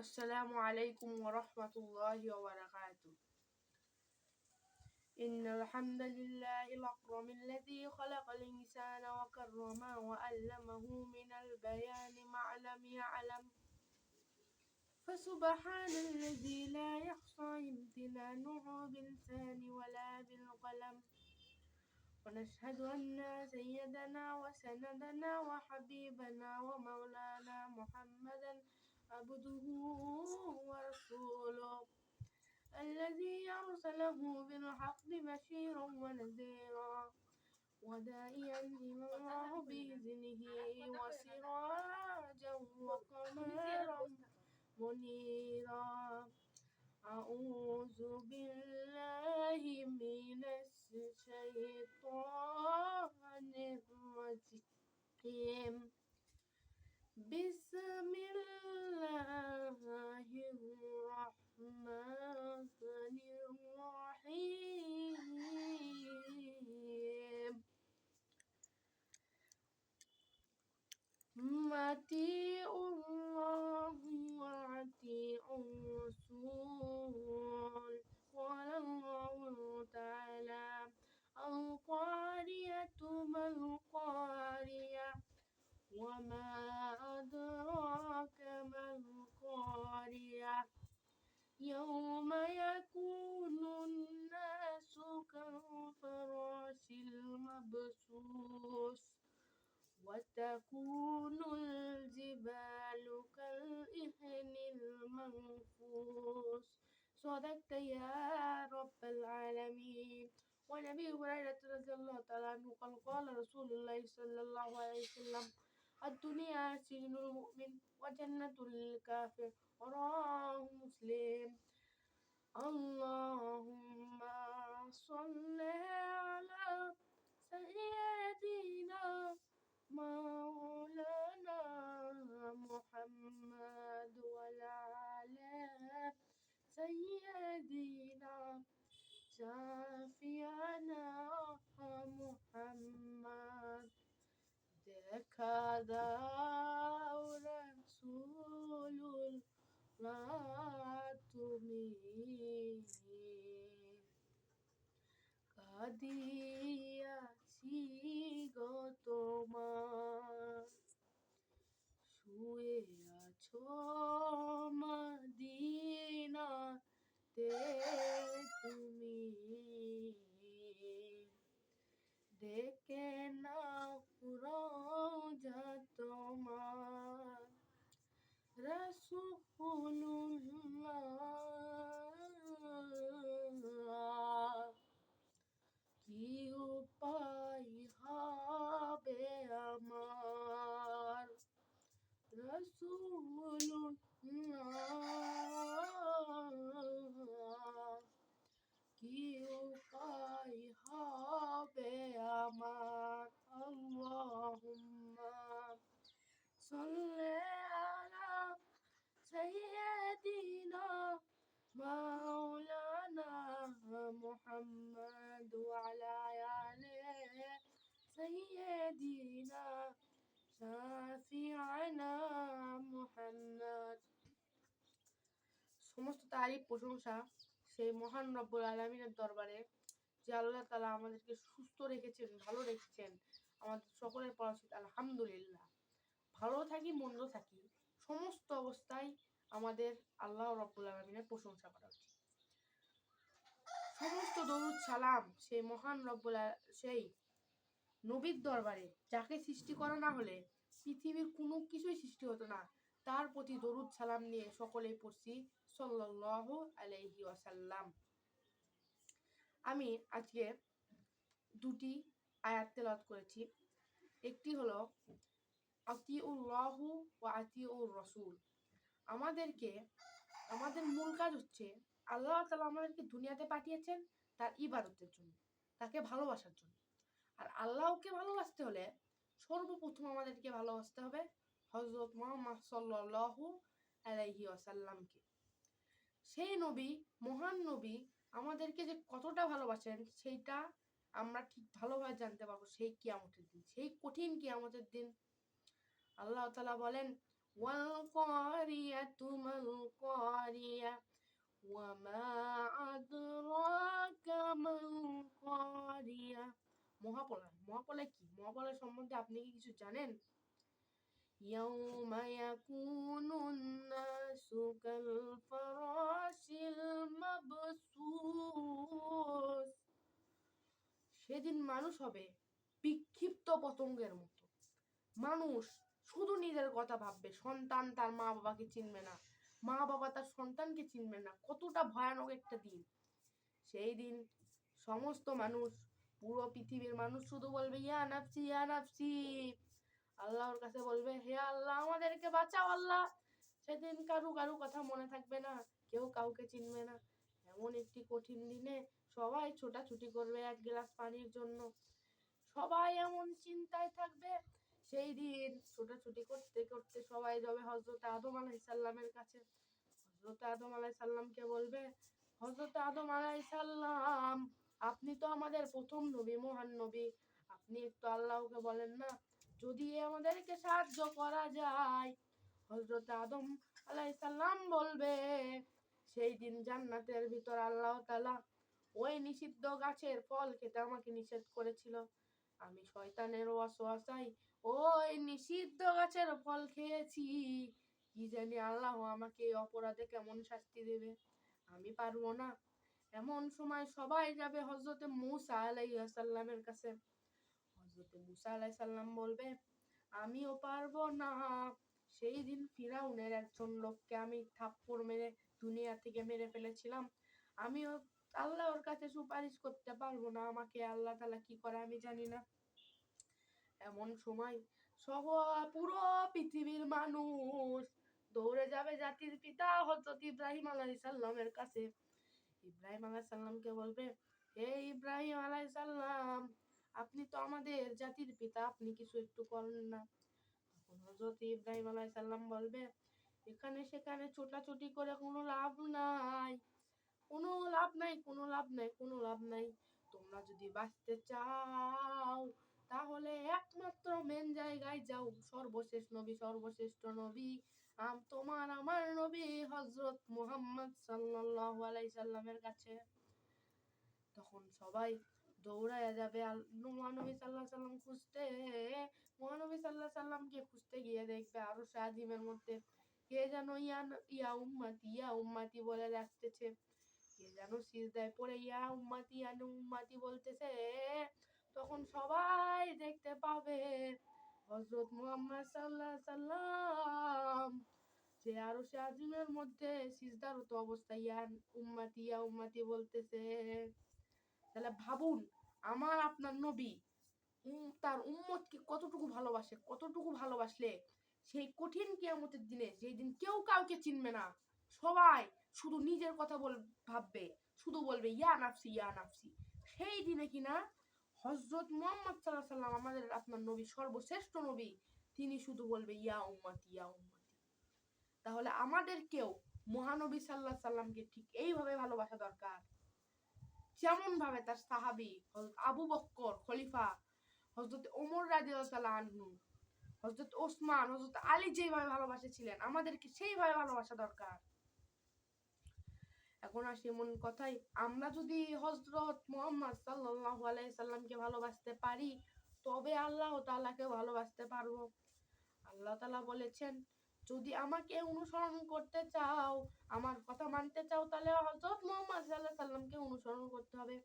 السلام عليكم ورحمة الله وبركاته. إن الحمد لله الأكرم الذي خلق الإنسان وكرمه وعلمه من البيان ما لم يعلم. فسبحان الذي لا يخصى امتنانه باللسان ولا بالقلم. ونشهد أن سيدنا وسندنا وحبيبنا ومولانا محمدا عبده ورسوله الذي أرسله بالحق بشيرا ونذيرا وداعيا إلى الله بإذنه وسراجا وقمرا منيرا أعوذ بالله من الشيطان الرجيم بسم الله الرحمن الرحيم. أطيعوا الله وأطيعوا الرسول. قال الله تعالى القارية ما وما أدراك ما القارية يوم يكون الناس كالفراش المبثوث وتكون الجبال كالإهن المنفوس. صدقت يا رب العالمين. ونبي هريرة رضي الله تعالى عنه قال قال رسول الله صلى الله عليه وسلم الدنيا سجن المؤمن وجنة للكافر وراه مسلم. اللهم صل على سيدنا مولانا محمد وعلى سيدنا شافعنا محمد. দেখা দাও রসুল্লাহ তুমি কাঁদিয়াছি গো তোমার শুয়ে আছো মদিনাতে তুমি ডেকে নাও রোজা তোমার রসুল্লাহ কি উপায় হবে আমার রসুল্লাহ কি উপায় হবে আমার আল্লাহুম্মা সাল্লি আলা সাইয়্যিদিনা মাওলানা মুহাম্মদ ওয়া আলা আলি সাইয়্যিদিনা শাফিআনা মুহাম্মদ সমস্ত তারিফ, প্রশংসা সেই মহান রব্বুল আলমিনের দরবারে, যে আল্লাহ তালা আমাদেরকে সুস্থ রেখেছেন, ভালো রেখেছেন, আমাদের সকলের পড়া আলহামদুলিল্লাহ। ভালো থাকি, মন্দ থাকি, সমস্ত অবস্থায় আমাদের আল্লাহ রব্বুল আলমিনের প্রশংসা করা উচিত। সমস্ত দরুদ সালাম সেই মহান রব্বুল সেই নবীর দরবারে। যাকে সৃষ্টি করা না হলে পৃথিবীর কোনো কিছুই সৃষ্টি হতো না। তার প্রতি দরুদ সালাম নিয়ে সকলেই পড়ছি সাল্লাহ আলাইহি ওয়াসাল্লাম। আমি আজকে দুটি আয়াত তেলাওয়াত করেছি। একটি হলো, আতিউল্লাহু ও আতিউর রসুল। আমাদেরকে, আমাদের মূল কাজ হচ্ছে আল্লাহ তালা আমাদেরকে দুনিয়াতে পাঠিয়েছেন তার ইবাদতের জন্য, তাকে ভালোবাসার জন্য। আর আল্লাহকে ভালোবাসতে হলে সর্বপ্রথম আমাদেরকে ভালোবাসতে হবে হজরত মোহাম্মদ সাল্লাহু আলাইহি আসাল্লামকে সেই নবী, মহান নবী আমাদেরকে যে কতটা ভালোবাসেন সেইটা আমরা ঠিক ভালোভাবে জানতে পারব সেই কিয়ামতের দিন, সেই কঠিন কিয়ামতের দিন। আল্লাহ তালা বলেন والقارية ما القارية وما أدراك ما القارية মহাপলয় মহাপলয় কি মহাপলয় সম্বন্ধে আপনি কি কিছু জানেন يوم يكون الناس كالفراش المبثوث সেদিন মানুষ হবে বিক্ষিপ্ত পতঙ্গের মতো মানুষ শুধু নিজের কথা ভাববে। সন্তান তার মা বাবাকে চিনবে না। মা বাবা তার সন্তানকে চিনবে না। কতটা ভয়ানক একটা দিন। সেই দিন সমস্ত মানুষ, পুরো পৃথিবীর মানুষ শুধু বলবে, ইয়া নাফসি ইয়া নাফসি। আল্লাহর কাছে বলবে, হে আল্লাহ, আমাদেরকে বাঁচাও আল্লাহ। সেদিন কারু কারু কথা মনে থাকবে না। কেউ কাউকে চিনবে না। এমন একটি কঠিন দিনে সবাই ছোটাছুটি করবে এক গ্লাস পানির জন্য। সবাই এমন চিন্তায় থাকবে সেই দিন ছোটাছুটি করতে করতে সবাই যাবে হজরত আদম আলাইসাল্লামের কাছে। হজরত আদম আলাইসাল্লামকে বলবে? হজরত আদম আলাইসাল্লাম আপনি তো আমাদের প্রথম নবী, মহান নবী। আপনি একটু আল্লাহকে বলেন না, যদি আমাদেরকে সাহায্য করা যায়। হজরত আদম আলাইসাল্লাম বলবে, সেই দিন জান্নাতের ভিতর আল্লাহ তালা ওই নিষিদ্ধ গাছের ফল খেতে আমাকে নিষেধ করেছিল। আমি শয়তানের ওয়াসওয়াসাই ওই নিষিদ্ধ গাছের ফল খেয়েছি। কি জানি আল্লাহ আমাকে এই অপরাধে কেমন শাস্তি দেবে? আমি পারব না। এমন সময় সবাই যাবে হজরতে মুসা আলাইসাল্লামের কাছে। হজরতে মুসা আলাইসাল্লাম বলবে, আমিও পারব না। সেই দিন ফিরাউনের একজন লোককে আমি থাপ্পড় মেরে দুনিয়া থেকে মেরে ফেলেছিলাম। আমিও আল্লাহর কাছে সুপারিশ করতে পারব না। আমাকে আল্লাহ তালা কি করে আমি জানি না। এমন সময় সব পুরো পৃথিবীর মানুষ দৌড়ে যাবে জাতির পিতা হজরত ইব্রাহিম আলাই সাল্লামের কাছে। ইব্রাহিম আলাই সাল্লামকে বলবে, হে ইব্রাহিম আলাই সাল্লাম আপনি তো আমাদের জাতির পিতা, আপনি কিছু একটু করেন না। তখন হজরত ইব্রাহিম আলাই সাল্লাম বলবে, এখানে সেখানে ছোটাছুটি করে কোনো লাভ নাই, কোনো লাভ নাই, কোনো লাভ নাই, কোনো লাভ নাই। তোমরা যদি বাঁচতে চাও তাহলে একমাত্র মেন জায়গায় যাও। সর্বশেষ নবী, সর্বশ্রেষ্ঠ নবী। আম, তোমার আমার নবী হজরত মুহাম্মদ আলাইহি সাল্লামের কাছে। তখন সবাই দৌড়ায় যাবে। মহানবী সাল্লাহ সাল্লাম খুঁজতে, মহানবী সাল্লাহ সাল্লামকে খুঁজতে গিয়ে দেখবে আরও সাজিমের মধ্যে। কে যেন ইয়া ইয়া উম্মাতি ইয়া উম্মাতি বলে ডাকতেছে। কে যেন সিজদায় পড়ে, ইয়া উম্মাতি ইয়া উম্মাতি বলতেছে তখন সবাই দেখতে পাবে। হজরত মুহাম্মদ সাল্লাহ সাল্লাম সে আরও সে আজিমের মধ্যে সিজদারত অবস্থায়, ইয়া উম্মাতি ইয়া উম্মাতি বলতেছে, তাহলে ভাবুন, আমার আপনার নবী তার উম্মতকে কতটুকু ভালোবাসে, কতটুকু ভালোবাসলে সেই কঠিন কিয়ামতের দিনে, যেই দিন কেউ কাউকে চিনবে না, সবাই শুধু নিজের কথা বল, ভাববে, শুধু বলবে, ইয়া নাফসি ইয়া নাফসি। সেই দিনে কিনা হজরত মোহাম্মদ সাল্লাহ সাল্লাম আমাদের আপনার নবী, সর্বশ্রেষ্ঠ নবী, তিনি শুধু বলবে, ইয়া উম্মাতি ইয়া উম্মাতি। তাহলে আমাদেরকেও মহানবী সাল্লাহ সাল্লামকে ঠিক এইভাবে ভালোবাসা দরকার? যেমন ভাবে তার সাহাবি, হযরত আবু বক্কর খলিফা হজরত ওমর রাজিয়াল্লাহ আনহু হজরত ওসমান হজরত আলী যেভাবে ভালোবাসেছিলেন, আমাদেরকে সেইভাবে ভালোবাসা দরকার। এখন আসি এমন কথাই, আমরা যদি হজরত মোহাম্মদ সাল্লাল্লাহু আলাইহি সাল্লামকে ভালোবাসতে পারি, তবে আল্লাহ তাআলাকে ভালোবাসতে পারব। আল্লাহ তাআলা বলেছেন, যদি আমাকে অনুসরণ করতে চাও, আমার কথা মানতে চাও, তাহলে হজরত মোহাম্মদ সাল্লাহ সাল্লামকে অনুসরণ করতে হবে।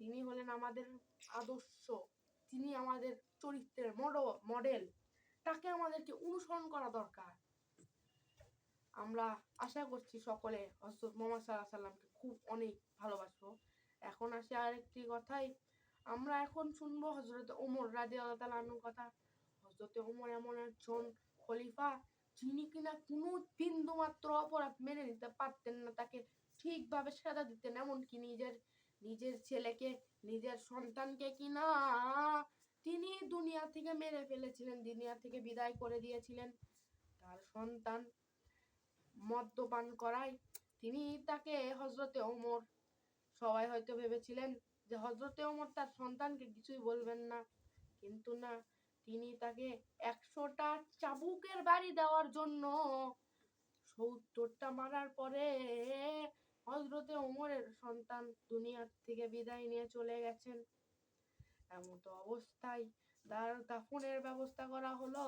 তিনি হলেন আমাদের আদর্শ, তিনি আমাদের চরিত্রের মডেল। তাকে আমাদেরকে অনুসরণ করা দরকার। আমরা আশা করছি সকলে হজরত মোহাম্মদ সাল্লাহ সাল্লামকে খুব অনেক ভালোবাসবো। এখন আসে আরেকটি কথাই আমরা এখন শুনব হজরত ওমর রাজি আল্লাহ তালানুর কথা। হজরত ওমর এমন একজন খলিফা, যিনি কিনা কোনো বিন্দু মাত্র অপরাধ মেনে নিতে পারতেন না, তাকে ঠিকভাবে সাজা দিতেন। এমনকি নিজের নিজের ছেলেকে, নিজের সন্তানকে কিনা তিনি দুনিয়া থেকে মেরে ফেলেছিলেন, দুনিয়া থেকে বিদায় করে দিয়েছিলেন। তার সন্তান মদ্যপান করায়। তিনি তাকে হজরতে ওমর, সবাই হয়তো ভেবেছিলেন যে হজরতে ওমর তার সন্তানকে কিছুই বলবেন না। কিন্তু না, তিনি তাকে একশোটা চাবুকের বাড়ি দেওয়ার জন্য সত্তরটা মারার পরে হজরতে ওমরের সন্তান দুনিয়ার থেকে বিদায় নিয়ে চলে গেছেন। এমন তো অবস্থায় তার দাফনের ব্যবস্থা করা হলো।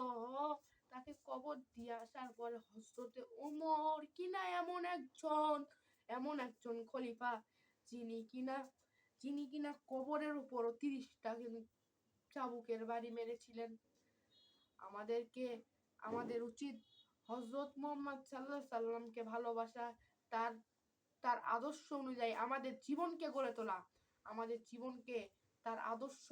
তাকে কবর দিয়ে আসার পরে হজরতে ওমর কিনা এমন একজন এমন একজন খলিফা যিনি কিনা যিনি কিনা কবরের উপরও তিরিশটা চাবুকের বাড়ি মেরেছিলেন। আমাদেরকে, আমাদের উচিত হজরত মোহাম্মদ সাল্লাহ সাল্লামকে ভালোবাসা, তার তার আদর্শ অনুযায়ী আমাদের জীবনকে গড়ে তোলা, আমাদের জীবনকে, তার আদর্শ,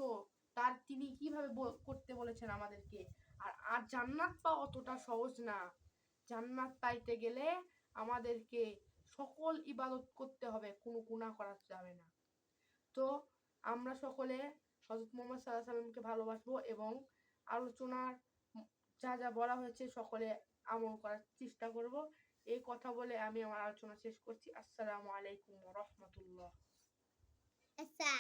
তার তিনি কীভাবে করতে বলেছেন আমাদেরকে আর আর জান্নাত পাওয়া অতটা সহজ না। জান্নাত পাইতে গেলে আমাদেরকে সকল ইবাদত করতে হবে, কোনো গুণা করা যাবে না। তো আমরা সকলে হজরত মোহাম্মদ সাল্লাহ সাল্লামকে ভালোবাসবো এবং আলোচনার যা যা বলা হয়েছে সকলে আমল করার চেষ্টা করব। এই কথা বলে আমি আমার আলোচনা শেষ করছি। আসসালামু আলাইকুম রহমতুল্লাহ। আচ্ছা,